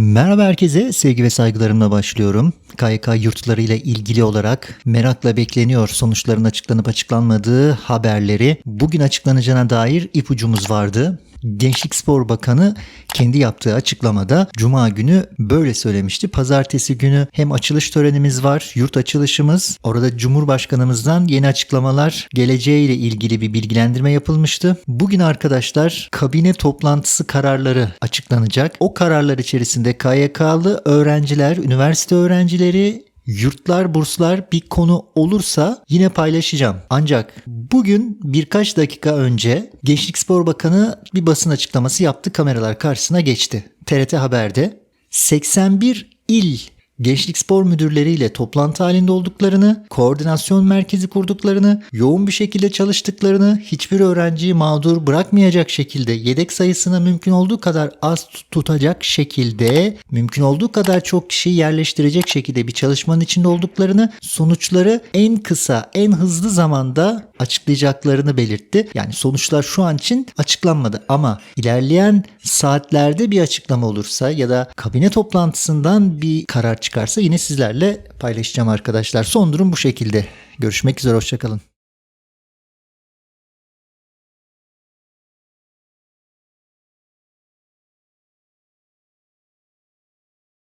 Merhaba herkese, sevgi ve saygılarımla başlıyorum. KYK yurtları ile ilgili olarak merakla bekleniyor sonuçların açıklanıp açıklanmadığı haberleri. Bugün açıklanacağına dair ipucumuz vardı. Gençlik Spor Bakanı kendi yaptığı açıklamada Cuma günü böyle söylemişti. Pazartesi günü hem açılış törenimiz var, yurt açılışımız. Orada Cumhurbaşkanımızdan yeni açıklamalar geleceğiyle ilgili bir bilgilendirme yapılmıştı. Bugün arkadaşlar kabine toplantısı kararları açıklanacak. O kararlar içerisinde KYK'lı öğrenciler, üniversite öğrencileri Yurtlar, burslar bir konu olursa yine paylaşacağım. Ancak bugün birkaç dakika önce Gençlik Spor Bakanı bir basın açıklaması yaptı. Kameralar karşısına geçti. TRT Haber'de 81 il Gençlik Spor Müdürleriyle toplantı halinde olduklarını, koordinasyon merkezi kurduklarını, yoğun bir şekilde çalıştıklarını, hiçbir öğrenciyi mağdur bırakmayacak şekilde yedek sayısını mümkün olduğu kadar az tutacak şekilde, mümkün olduğu kadar çok kişiyi yerleştirecek şekilde bir çalışmanın içinde olduklarını, sonuçları en kısa, en hızlı zamanda açıklayacaklarını belirtti. Yani sonuçlar şu an için açıklanmadı ama ilerleyen saatlerde bir açıklama olursa ya da kabine toplantısından bir karar çıkarsa yine sizlerle paylaşacağım arkadaşlar. Son durum bu şekilde. Görüşmek üzere hoşçakalın.